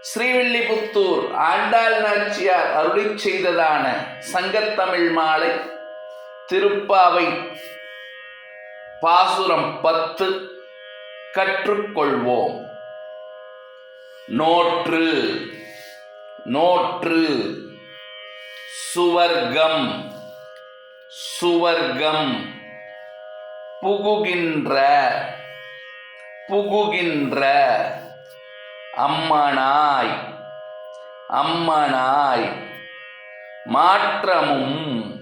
ஸ்ரீவில்லிபுத்தூர் ஆண்டாள் நாச்சியார் அருளி செய்ததான சங்கத்தமிழ் மாலை திருப்பாவை பாசுரம் பத்து கற்றுக்கொள்வோம். நோற்று நோற்று சுவர்க்கம் சுவர்க்கம் புகுகின்ற புகுகின்ற. அம்மனாய் அம்மனாய். மாற்றமும்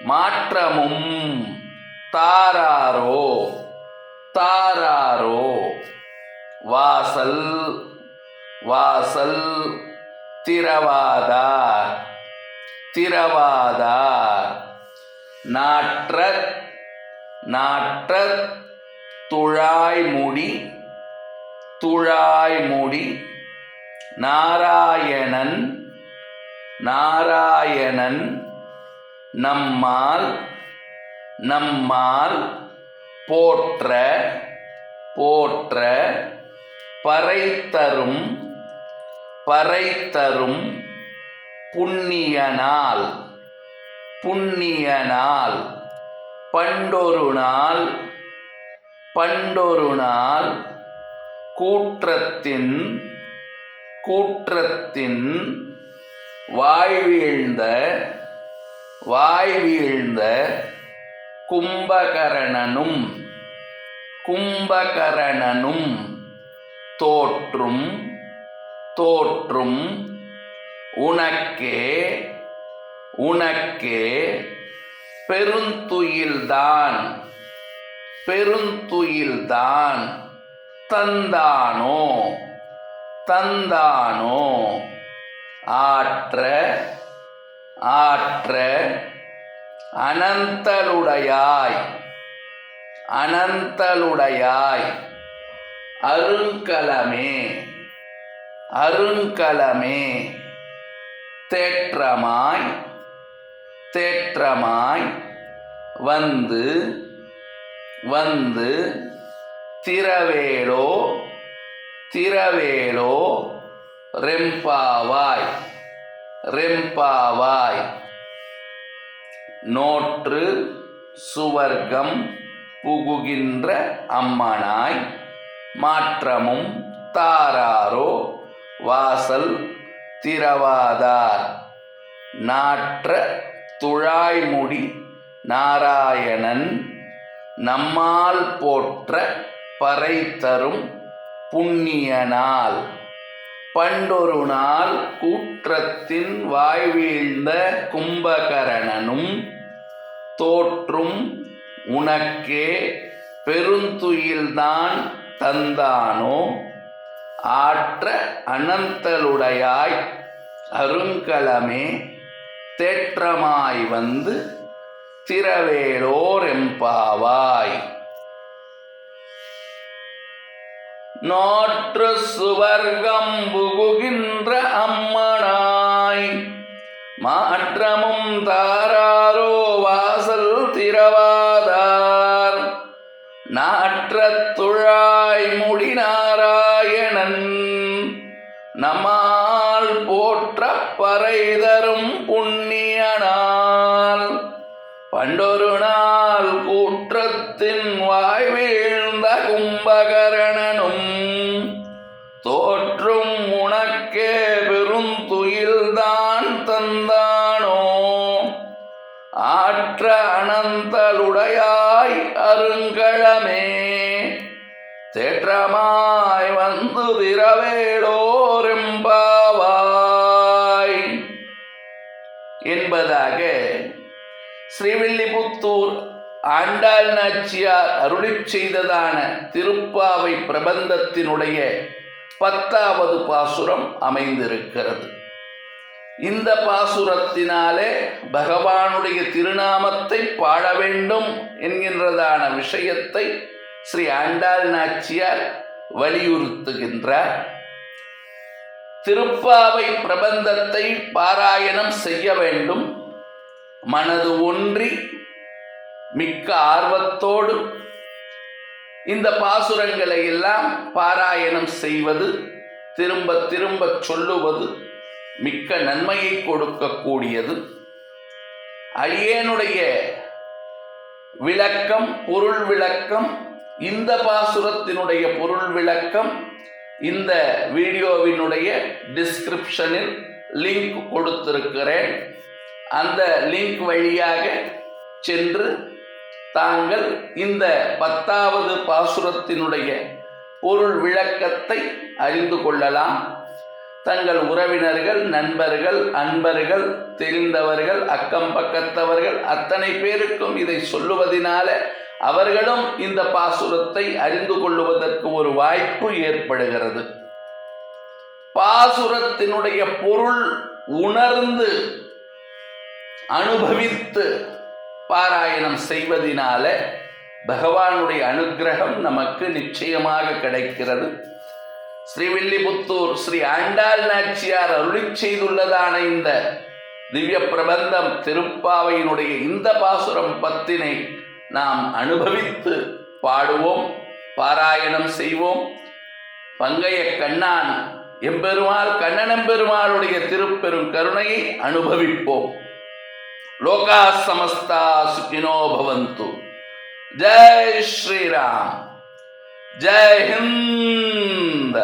மாற்றமும் தாராரோ தாராரோ. வாசல் வாசல் திரவாதார் திரவாதார் நாற்ற நாற்ற துழாய்முடி துழாய்முடி நாராயணன் நாராயணன் நம்மால் நம்மால் போற்ற போற்ற பறைத்தரும் பறைத்தரும் புண்ணியனால் புண்ணியனால் பண்டொரு நாள் பண்டொரு நாள் கூற்றத்தின் கூற்றத்தின் வாய்வீழ்ந்த வாய்வீழ்ந்த கும்பகரணனும் கும்பகரணனும் தோற்றும் தோற்றும் உனக்கே உனக்கே பெருந்துயில்தான் பெருந்துயில்தான். தந்தானோ? தந்தானோ? ஆற்ற ஆற்ற அனந்தலுடையாய் அனந்தலுடையாய் அருங்கலமே அருங்கலமே தேற்றமாய் தேற்றமாய் வந்து வந்து திரவேலோ திரவேலோ ரெம்பாவாய் ரெம்பாவாய். நோற்று சுவர்க்கம் புகுகின்ற அம்மனாய் மாற்றமும் தாராரோ வாசல் திரவாதார் நாற்ற துழாய்முடி நாராயணன் நம்மால் போற்ற பறை தரும் புண்ணியனால். பண்டொரு நாள் கூற்றத்தின் வாய்வீழ்ந்த கும்பகரணனும் தோற்றும் உனக்கே பெருந்துயில்தான் தந்தானோ? ஆற்ற அனந்தலுடையாய் அருங்கலமே தேற்றமாய் வந்து திறவேலோரெம்பாவாய் நாற்று சுவர்க்கம் புகுகின்ற அம்மனாய். மாற்றமும் தாராரோ வாசல் திரவாதார் நாற்ற துழாய் முடி நாராயணன் நம்மால் போற்ற பறைதரும் புண்ணிய கும்பகரணனும் தோற்றும் உனக்கே பெருந்துயில்தான் தந்தானோ? ஆற்ற அனந்தலுடையாய் அருங்கழமே தேற்றமாய் வந்து திரவேடோரெம்பாவாய். என்பதாக ஸ்ரீவில்லிபுத்தூர் ஆண்டாள் நாச்சியார் அருளிச் செய்ததான திருப்பாவை பிரபந்தத்தினுடைய பத்தாவது பாசுரம் அமைந்திருக்கிறது. இந்த பாசுரத்தினாலே பகவானுடைய திருநாமத்தை பாட வேண்டும் என்கின்றதான விஷயத்தை ஸ்ரீ ஆண்டாள் நாச்சியார் வலியுறுத்துகின்றார். திருப்பாவை பிரபந்தத்தை பாராயணம் செய்ய வேண்டும். மனது ஒன்றி மிக்க ஆர்வத்தோடு இந்த பாசுரங்களை எல்லாம் பாராயணம் செய்வது திரும்ப திரும்ப சொல்லுவது மிக்க நன்மையை கொடுக்கக்கூடியது. அடியேனுடைய விளக்கம் பொருள் விளக்கம் இந்த பாசுரத்தினுடைய பொருள் விளக்கம் இந்த வீடியோவினுடைய டிஸ்கிரிப்ஷனில் லிங்க் கொடுத்திருக்கிறேன். அந்த லிங்க் வழியாக சென்று தாங்கள் இந்த பத்தாவது பாசுரத்தினுடைய பொருள் விளக்கத்தை அறிந்து கொள்ளலாம். தங்கள் உறவினர்கள் நண்பர்கள் அன்பர்கள் தெரிந்தவர்கள் அக்கம் பக்கத்தவர்கள் அத்தனை பேருக்கும் இதை சொல்லுவதினால அவர்களும் இந்த பாசுரத்தை அறிந்து கொள்ளுவதற்கு ஒரு வாய்ப்பு ஏற்படுகிறது. பாசுரத்தினுடைய பொருள் உணர்ந்து அனுபவித்து பாராயணம் செய்வதினால பகவானுடைய அனுக்கிரகம் நமக்கு நிச்சயமாக கிடைக்கிறது. ஸ்ரீவில்லிபுத்தூர் ஸ்ரீ ஆண்டாள் நாச்சியார் அருளி செய்துள்ளதான இந்த திவ்ய பிரபந்தம் திருப்பாவையினுடைய இந்த பாசுரம் பத்தினை நாம் அனுபவித்து பாடுவோம் பாராயணம் செய்வோம். பங்கைய கண்ணான் எம்பெருமாள் கண்ணனம்பெருமாளுடைய திருப்பெரும் கருணையை அனுபவிப்போம். लोका समस्ता सुखिनो भवंतु जय श्री राम जय हिंद।